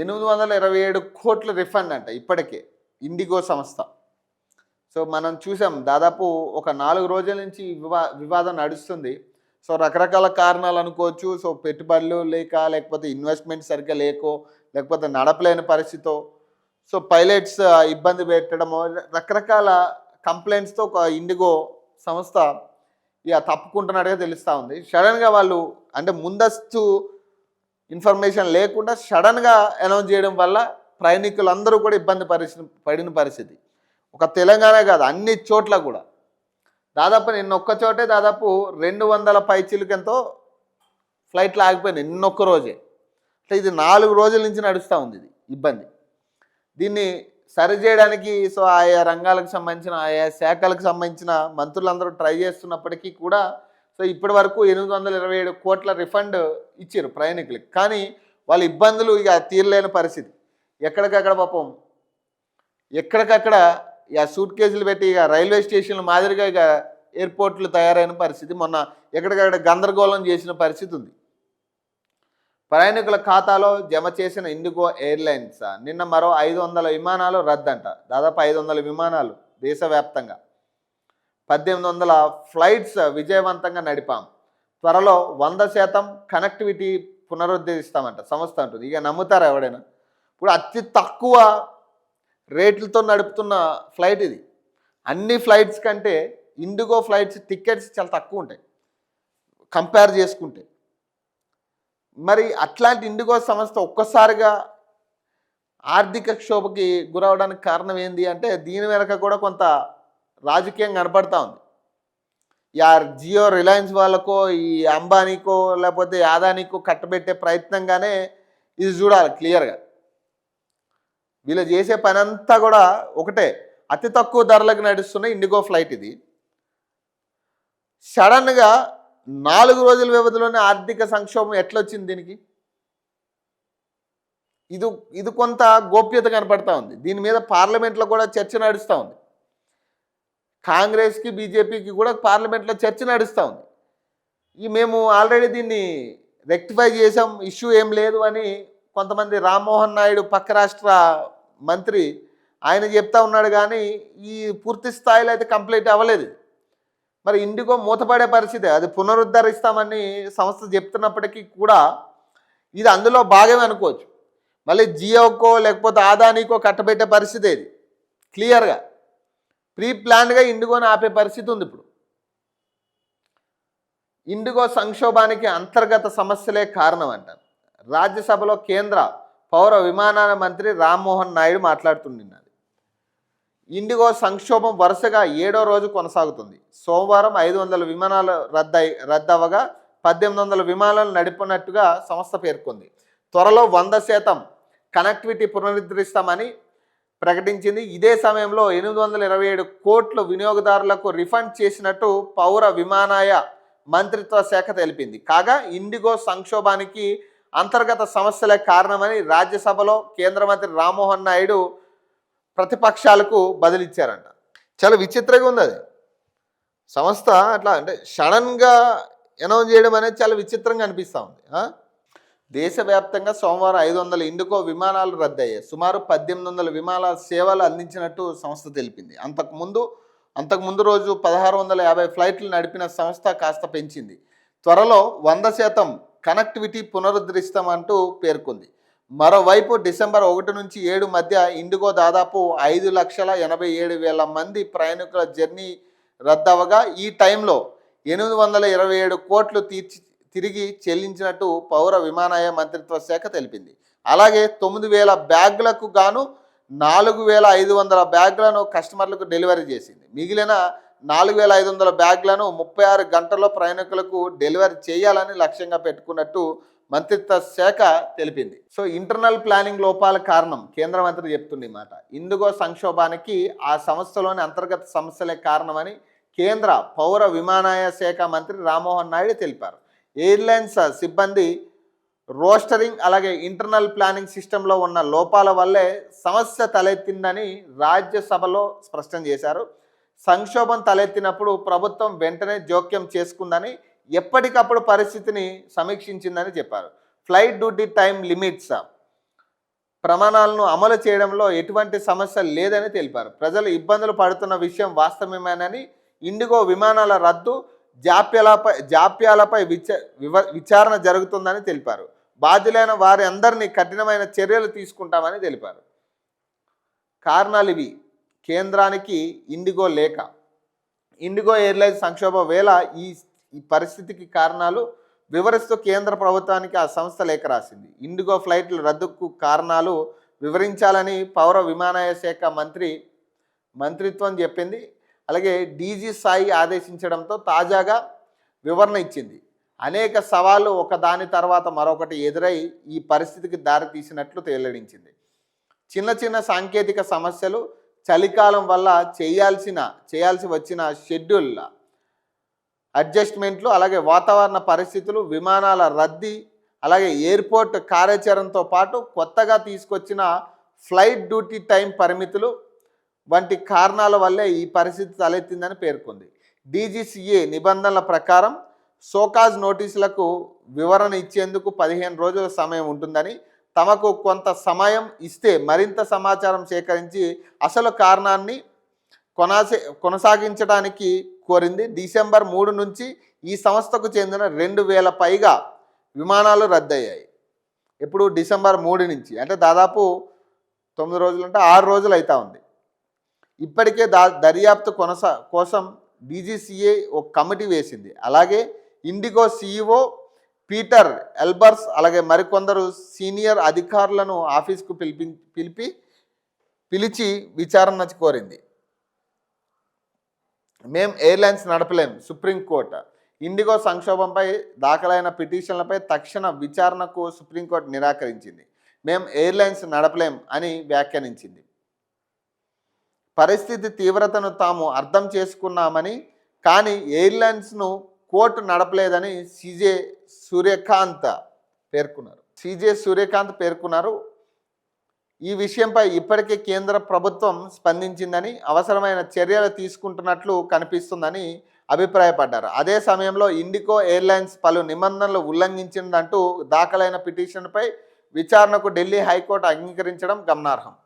ఎనిమిది వందల ఇరవై ఏడు కోట్ల రిఫండ్ అంట ఇప్పటికే ఇండిగో సంస్థ. సో మనం చూసాం దాదాపు ఒక నాలుగు రోజుల నుంచి వివా వివాదం నడుస్తుంది. సో రకరకాల కారణాలు అనుకోవచ్చు. సో పెట్టుబడులు లేక లేకపోతే ఇన్వెస్ట్మెంట్ సరిగ్గా లేకో లేకపోతే నడపలేని పరిస్థితో సో పైలట్స్ ఇబ్బంది పెట్టడమో రకరకాల కంప్లైంట్స్తో ఒక ఇండిగో సంస్థ ఇక తప్పుకుంటున్నట్టుగా తెలుస్తూ ఉంది. సడన్గా వాళ్ళు అంటే ముందస్తు ఇన్ఫర్మేషన్ లేకుండా సడన్గా అనౌన్స్ చేయడం వల్ల ప్రయాణికులందరూ కూడా ఇబ్బంది పరిస్థితి పడిన పరిస్థితి. ఒక తెలంగాణ కాదు అన్ని చోట్ల కూడా. దాదాపు నిన్న ఒక్క చోటే దాదాపు రెండు వందల పైచిలకెంతో ఫ్లైట్లు ఆగిపోయినాయి నిన్నొక్క రోజే. అంటే ఇది నాలుగు రోజుల నుంచి నడుస్తూ ఉంది ఇది ఇబ్బంది. దీన్ని సరిచేయడానికి సో ఆయా రంగాలకు సంబంధించిన ఆయా శాఖలకు సంబంధించిన మంత్రులందరూ ట్రై చేస్తున్నప్పటికీ కూడా సో ఇప్పటి వరకు ఎనిమిది వందల ఇరవై ఏడు కోట్ల రిఫండ్ ఇచ్చారు ప్రయాణికులకు. కానీ వాళ్ళ ఇబ్బందులు ఇక తీరలేని పరిస్థితి. ఎక్కడికక్కడ పాపం ఎక్కడికక్కడ ఇక సూట్ కేసులు పెట్టి ఇక రైల్వే స్టేషన్ల మాదిరిగా ఇక ఎయిర్పోర్ట్లు తయారైన పరిస్థితి. మొన్న ఎక్కడికక్కడ గందరగోళం చేసిన పరిస్థితి ఉంది. ప్రయాణికుల ఖాతాలో జమ చేసిన ఇండిగో ఎయిర్లైన్స్? నిన్న మరో ఐదు వందల విమానాలు రద్దంట. దాదాపు ఐదు వందల విమానాలు దేశవ్యాప్తంగా. పద్దెనిమిది వందల ఫ్లైట్స్ విజయవంతంగా నడిపాం. త్వరలో వంద శాతం కనెక్టివిటీ పునరుద్ధరిస్తామంట సంస్థ అంటుంది. ఇక నమ్ముతారా ఎవడైనా ఇప్పుడు అతి తక్కువ రేట్లతో నడుపుతున్న ఫ్లైట్ ఇది. అన్ని ఫ్లైట్స్ కంటే ఇండిగో ఫ్లైట్స్ టికెట్స్ చాలా తక్కువ ఉంటాయి. కంపేర్ చేసుకుంటే. మరి అట్లాంటి ఇండిగో సంస్థ ఒక్కసారిగా ఆర్థిక క్షోభకి గురవడానికి కారణం ఏంది అంటే దీని వెనక కూడా కొంత రాజకీయం కనపడతా ఉంది. యా జియో రిలయన్స్ వాళ్ళకో ఈ అంబానీకో లేకపోతే యాదానికో కట్టబెట్టే ప్రయత్నంగానే ఇది చూడాలి క్లియర్గా. వీళ్ళు చేసే పని అంతా కూడా ఒకటే. అతి తక్కువ ధరలకు నడుస్తున్న ఇండిగో ఫ్లైట్ ఇది. సడన్గా నాలుగు రోజుల వ్యవధిలోనే ఆర్థిక సంక్షోభం ఎట్లొచ్చింది దీనికి? ఇది ఇది కొంత గోప్యత కనపడతా ఉంది. దీని మీద పార్లమెంట్లో కూడా చర్చ నడుస్తూ ఉంది. కాంగ్రెస్కి బీజేపీకి కూడా పార్లమెంట్లో చర్చ నడుస్తూ ఉంది. ఈ మేము ఆల్రెడీ దీన్ని రెక్టిఫై చేసాం ఇష్యూ ఏం లేదు అని కొంతమంది రామ్మోహన్ నాయుడు పక్క రాష్ట్ర మంత్రి ఆయన చెప్తా ఉన్నాడు కానీ ఈ పూర్తి స్థాయిలో అయితే కంప్లీట్ అవ్వలేదు. మరి ఇండిగో మూతపడే పరిస్థితి అది పునరుద్ధరిస్తామని సంస్థ చెప్తున్నప్పటికీ కూడా ఇది అందులో భాగమే అనుకోవచ్చు. మళ్ళీ జియోకో లేకపోతే ఆదానికో కట్టబెట్టే పరిస్థితి ఇది. క్లియర్గా. ప్రీ ప్లాన్గా ఇండిగోని ఆపే పరిస్థితి ఉంది ఇప్పుడు. ఇండిగో సంక్షోభానికి అంతర్గత సమస్యలే కారణం అంటారు. రాజ్యసభలో కేంద్ర పౌర విమానాల మంత్రి రామ్మోహన్ నాయుడు మాట్లాడుతున్నది ఇండిగో సంక్షోభం వరుసగా ఏడో రోజు కొనసాగుతుంది. సోమవారం ఐదు వందల విమానాలు రద్దయి రద్దవగా పద్దెనిమిది వందల విమానాలు నడిపినట్టుగా సంస్థ పేర్కొంది. త్వరలో వంద శాతం కనెక్టివిటీ పునరుద్ధరిస్తామని ప్రకటించింది. ఇదే సమయంలో ఎనిమిది వందల ఇరవై ఏడు కోట్లు వినియోగదారులకు రిఫండ్ చేసినట్టు పౌర విమానాయ మంత్రిత్వ శాఖ తెలిపింది. కాగా ఇండిగో సంక్షోభానికి అంతర్గత సమస్యలే కారణమని రాజ్యసభలో కేంద్ర మంత్రి రామ్మోహన్ నాయుడు ప్రతిపక్షాలకు బదిలిచ్చారంట. చాలా విచిత్రంగా ఉంది అది. సంస్థ అట్లా అంటే సడన్గా అనౌన్స్ చేయడం అనేది చాలా విచిత్రంగా అనిపిస్తూ ఉంది. దేశవ్యాప్తంగా సోమవారం ఐదు వందల ఇండిగో విమానాలు రద్దయ్యాయి. సుమారు పద్దెనిమిది వందల విమానాల సేవలు అందించినట్టు సంస్థ తెలిపింది. అంతకుముందు అంతకుముందు రోజు పదహారు వందల యాభై ఫ్లైట్లు నడిపిన సంస్థ కాస్త పెంచింది. త్వరలో వంద శాతం కనెక్టివిటీ పునరుద్ధరిస్తామంటూ పేర్కొంది. మరోవైపు డిసెంబర్ ఒకటి నుంచి ఏడు మధ్య ఇండిగో దాదాపు ఐదు లక్షల ఎనభై ఏడు వేల మంది ప్రయాణికుల జర్నీ రద్దవగా ఈ టైంలో ఎనిమిది వందల ఇరవై ఏడు కోట్లు తీర్చి తిరిగి చెల్లించినట్టు పౌర విమానయాన మంత్రిత్వ శాఖ తెలిపింది. అలాగే తొమ్మిది వేల బ్యాగులకు గాను నాలుగు వేల ఐదు వందల బ్యాగులను కస్టమర్లకు డెలివరీ చేసింది. మిగిలిన నాలుగు వేల ఐదు వందల బ్యాగులను ముప్పై ఆరు గంటల్లో ప్రయాణికులకు డెలివరీ చేయాలని లక్ష్యంగా పెట్టుకున్నట్టు మంత్రిత్వ శాఖ తెలిపింది. సో ఇంటర్నల్ ప్లానింగ్ లోపాల కారణం కేంద్ర మంత్రి చెప్తుంది మాట. ఇందుగో సంక్షోభానికి ఆ సంస్థలోని అంతర్గత సమస్యలే కారణమని కేంద్ర పౌర విమానయాన శాఖ మంత్రి రామ్మోహన్ నాయుడు తెలిపారు. ఎయిర్లైన్స్ సిబ్బంది రోస్టరింగ్ అలాగే ఇంటర్నల్ ప్లానింగ్ సిస్టంలో ఉన్న లోపాల వల్లే సమస్య తలెత్తిందని రాజ్యసభలో స్పష్టం చేశారు. సంక్షోభం తలెత్తినప్పుడు ప్రభుత్వం వెంటనే జోక్యం చేసుకుందని ఎప్పటికప్పుడు పరిస్థితిని సమీక్షించిందని చెప్పారు. ఫ్లైట్ డ్యూటీ టైం లిమిట్స్ ప్రమాణాలను అమలు చేయడంలో ఎటువంటి సమస్య లేదని తెలిపారు. ప్రజలు ఇబ్బందులు పడుతున్న విషయం వాస్తవమేనని ఇండిగో విమానాల రద్దు జాప్యాలపై జాప్యాలపై విచ వివ- విచారణ జరుగుతుందని తెలిపారు. బాధ్యులైన వారి అందరినీ కఠినమైన చర్యలు తీసుకుంటామని తెలిపారు. కారణాలు ఇవి. కేంద్రానికి ఇండిగో లేక. ఇండిగో ఎయిర్లైన్స్ సంక్షోభ వేళ ఈ ఈ పరిస్థితికి కారణాలు వివరిస్తూ కేంద్ర ప్రభుత్వానికి ఆ సంస్థ లేఖ రాసింది. ఇండిగో ఫ్లైట్లు రద్దుకు కారణాలు వివరించాలని పౌర విమానయాన శాఖ మంత్రి మంత్రిత్వం చెప్పింది. అలాగే డీజీ సాయి ఆదేశించడంతో తాజాగా వివరణ ఇచ్చింది. అనేక సవాళ్ళు ఒకదాని తర్వాత మరొకటి ఎదురై ఈ పరిస్థితికి దారితీసినట్లు తేలడించింది. చిన్న చిన్న సాంకేతిక సమస్యలు చలికాలం వల్ల చేయాల్సిన చేయాల్సి వచ్చిన షెడ్యూల్ అడ్జస్ట్మెంట్లు అలాగే వాతావరణ పరిస్థితులు విమానాల రద్దీ అలాగే ఎయిర్పోర్ట్ కార్యాచరణతో పాటు కొత్తగా తీసుకొచ్చిన ఫ్లైట్ డ్యూటీ టైం పరిమితులు వంటి కారణాల వల్లే ఈ పరిస్థితి తలెత్తిందని పేర్కొంది. డీజీసీఏ నిబంధనల ప్రకారం సోకాజ్ నోటీసులకు వివరణ ఇచ్చేందుకు పదిహేను రోజుల సమయం ఉంటుందని తమకు కొంత సమయం ఇస్తే మరింత సమాచారం సేకరించి అసలు కారణాన్ని కొనసే కొనసాగించడానికి కోరింది. డిసెంబర్ మూడు నుంచి ఈ సంస్థకు చెందిన రెండు వేల పైగా విమానాలు రద్దయ్యాయి. ఇప్పుడు డిసెంబర్ మూడు నుంచి అంటే దాదాపు తొమ్మిది రోజులు అంటే ఆరు రోజులు అవుతా ఉంది. ఇప్పటికే దా దర్యాప్తు కొనసా కోసం డీజీసీఏ ఒక కమిటీ వేసింది. అలాగే ఇండిగో సీఈఓ పీటర్ ఎల్బర్స్ అలాగే మరికొందరు సీనియర్ అధికారులను ఆఫీస్కు పిలిపి పిలిపి పిలిచి విచారణ కోరింది. మేం ఎయిర్లైన్స్ నడపలేం సుప్రీంకోర్టు ఇండిగో సంక్షోభంపై దాఖలైన పిటిషన్లపై తక్షణ విచారణకు సుప్రీంకోర్టు నిరాకరించింది. మేం ఎయిర్లైన్స్ నడపలేం అని వ్యాఖ్యానించింది. పరిస్థితి తీవ్రతను తాము అర్థం చేసుకున్నామని కానీ ఎయిర్లైన్స్ను కోర్టు నడపలేదని సిజే సూర్యకాంత్ పేర్కొన్నారు. సిజే సూర్యకాంత్ పేర్కొన్నారు. ఈ విషయంపై ఇప్పటికే కేంద్ర ప్రభుత్వం స్పందించిందని అవసరమైన చర్యలు తీసుకుంటున్నట్లు కనిపిస్తుందని అభిప్రాయపడ్డారు. అదే సమయంలో ఇండికో ఎయిర్లైన్స్ పలు నిబంధనలు ఉల్లంఘించిందంటూ దాఖలైన పిటిషన్పై విచారణకు ఢిల్లీ హైకోర్టు అంగీకరించడం గమనార్హం.